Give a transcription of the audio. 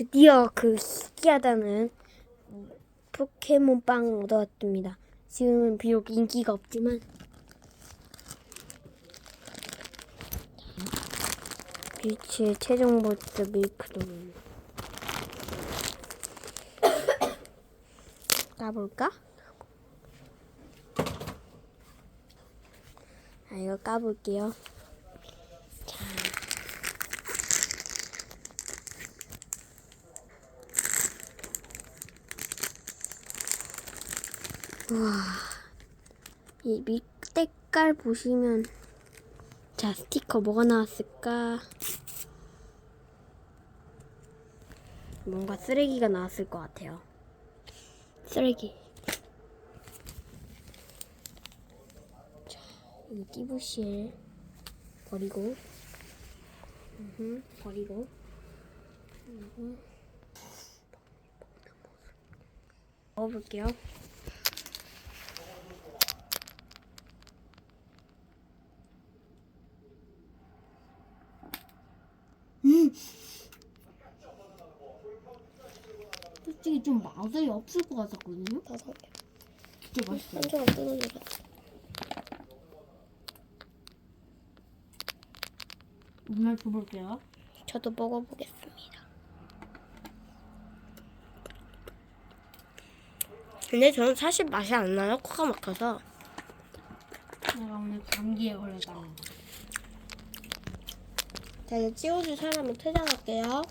드디어 그 희귀하다는 포켓몬빵 얻어왔습니다. 지금은 비록 인기가 없지만 비치의 최종 보스 밀크돔 까볼까? 아 이거 까볼게요. 자. 이 밑색깔 보시면 자 스티커 뭐가 나왔을까? 뭔가 쓰레기가 나왔을 것 같아요. 쓰레기. 자, 이 띠부실 버리고, 음흠, 버리고, 그리고 먹어볼게요. 솔직히 좀 맛이 없을 것 같았거든요. 다섯 개. 진짜 맛있어요. 한 조각 뜯어줘봐. 오늘 줘볼게요. 저도 먹어보겠습니다. 근데 저는 사실 맛이 안 나요. 코가 막혀서. 내가 오늘 감기에 걸렸다는 거. 자, 이제 찍어줄 사람을 퇴장할게요.